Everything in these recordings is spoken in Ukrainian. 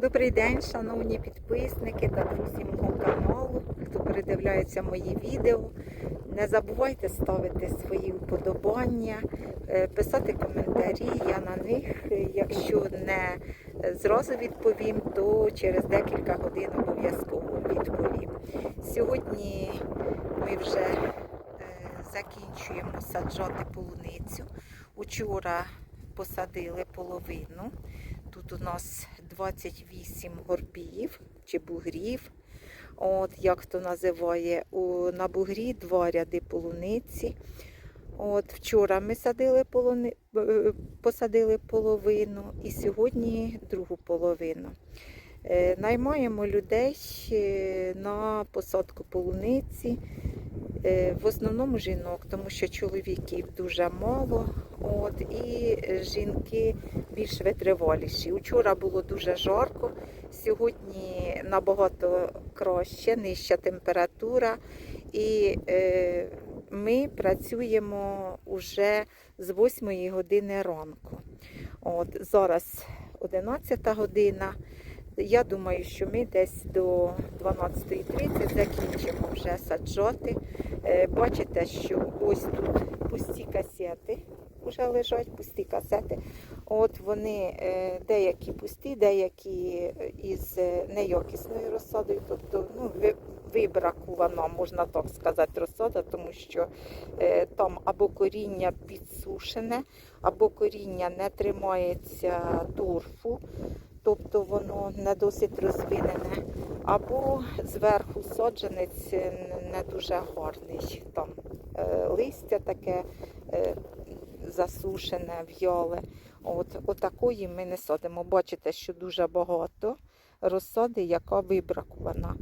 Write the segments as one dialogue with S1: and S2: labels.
S1: Добрий день, шановні підписники та друзі мого каналу, хто передивляється мої відео. Не забувайте ставити свої вподобання, е, писати коментарі. Я на них, якщо не зразу відповім, то через декілька годин обов'язково відповім. Сьогодні ми вже е, закінчуємо саджати полуницю. Учора посадили половину. Тут у нас 28 горбів чи бугрів. От, як хто називає, у, на бугрі два ряди полуниці. От, вчора ми садили полуни, е, посадили половину і сьогодні другу половину. Е, Наймаємо людей е, на посадку полуниці. Е, В основному жінок, тому що чоловіків дуже мало, от, і жінки більш витриваліші. Учора було дуже жарко, сьогодні набагато краще, нижча температура. І е, ми працюємо вже з 8 години ранку. От, зараз 11 година. Я думаю, що ми десь до 12.30 закінчимо вже саджати. Е, Бачите, що ось тут пусті касети вже лежать, пусті касети. От вони е, деякі пусті, деякі із е, неякісною розсадою, тобто ну, ви- вибракувана, можна так сказати, розсада, тому що там або коріння підсушене, або коріння не тримається торфу тобто воно не досить розвинене, або зверху саджанець не дуже гарний. Там е, листя таке е, засушене, в'яле. От, отакої ми не садимо. Бачите, що дуже багато розсади, яка вибракована.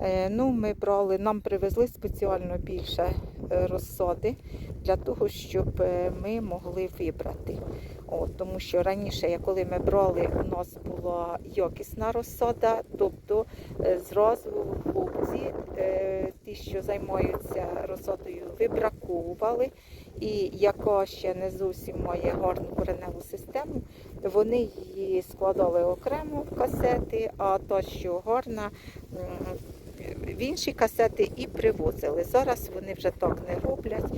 S1: Е, ну, ми брали, нам привезли спеціально більше е, розсади для того, щоб е, ми могли вибрати. От, тому що раніше, коли ми брали, у нас була якісна розсада, тобто е, зразу хлопці, е, ті, що займаються розсадою, вибраковували, і яка ще не зовсім має гарну кореневу систему, вони її складали окремо в касети, а та, що гарна, в інші касети і привозили. Зараз вони вже так не роблять.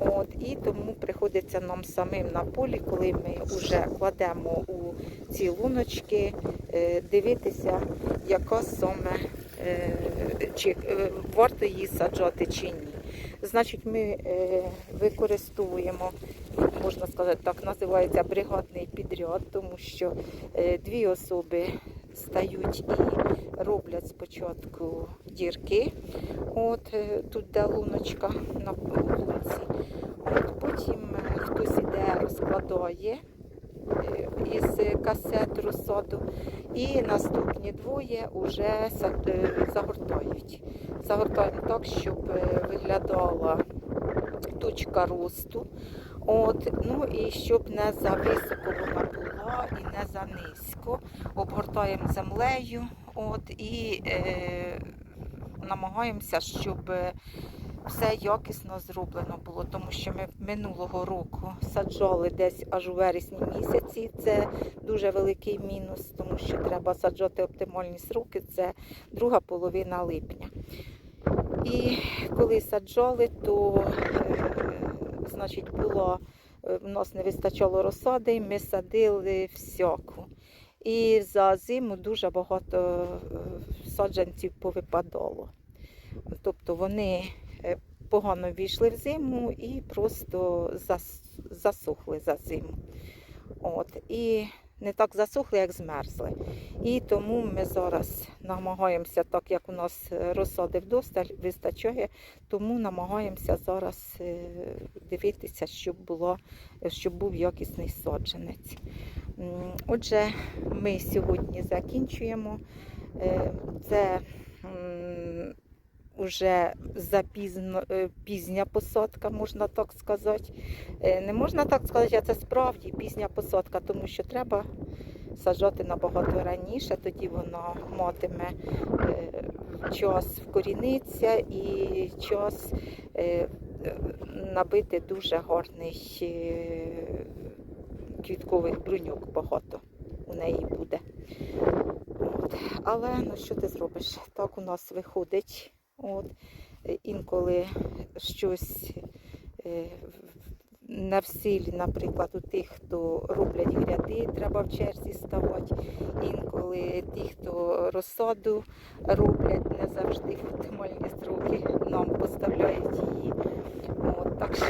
S1: От, і тому приходиться нам самим на полі, коли ми вже кладемо у ці луночки, е, дивитися, яка саме е, чи е, варто її саджати чи ні. Значить, ми використовуємо, можна сказати, так називається бригадний підряд, тому що дві особи стають і роблять спочатку дірки. От е, тут де луночка на лунці. От потім е, хтось іде, розкладає е, із касет розсаду, і наступні двоє вже загортають. Загортаємо так, щоб виглядала точка росту. От, ну і щоб не за високо вона була і не за низько. Обгортаємо землею от, і е, намагаємося, щоб все якісно зроблено було, тому що ми минулого року саджали десь аж у вересні місяці. Це дуже великий мінус, тому що треба саджати оптимальні сроки. Це друга половина липня. І коли саджали, то е, значить було е, в нас не вистачало розсади, ми садили всяку. І за зиму дуже багато е, саджанців повипадало. Тобто вони е, погано війшли в зиму і просто засухли за зиму. От. І не так засохли, як змерзли. І тому ми зараз намагаємося, так як у нас е, розсади вдосталь вистачає, тому намагаємося зараз е, дивитися, щоб, було, щоб був якісний саджанець. Отже, ми сьогодні закінчуємо. Е, Це уже запізно, е, пізня посадка, можна так сказати. Е, Не можна так сказати, а це справді пізня посадка, тому що треба саджати набагато раніше, тоді вона матиме е, час вкорінитися і час набити дуже гарний квіткових бруньок багато у неї буде. Але ну що ти зробиш? Так у нас виходить. От, е, інколи щось е, на всілі, наприклад, у тих, хто роблять гряди, треба в черзі ставати. Інколи ті, хто розсаду роблять, не завжди в оптимальні строки нам поставляють її. От, так що.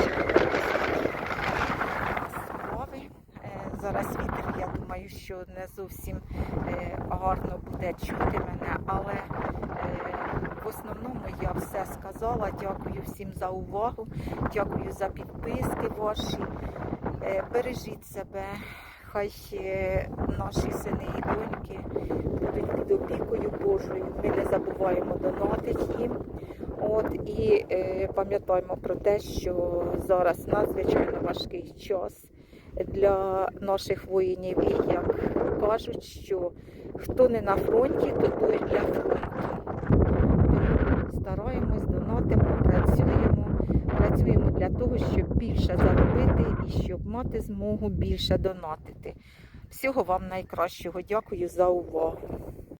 S1: Е, Зараз вітер, я думаю, що не зовсім гарно буде чути мене, але в основному я все сказала. Дякую всім за увагу, дякую за підписки ваші. Е, Бережіть себе, хай наші сини і доньки будуть під опікою Божою. Ми не забуваємо донатити їм. От і е, пам'ятаємо про те, що зараз надзвичайно важкий час для наших воїнів. І як кажуть, що хто не на фронті, то той для фронту. Тому стараємось, донатимо, працюємо, працюємо для того, щоб більше заробити і щоб мати змогу більше донатити. Всього вам найкращого. Дякую за увагу.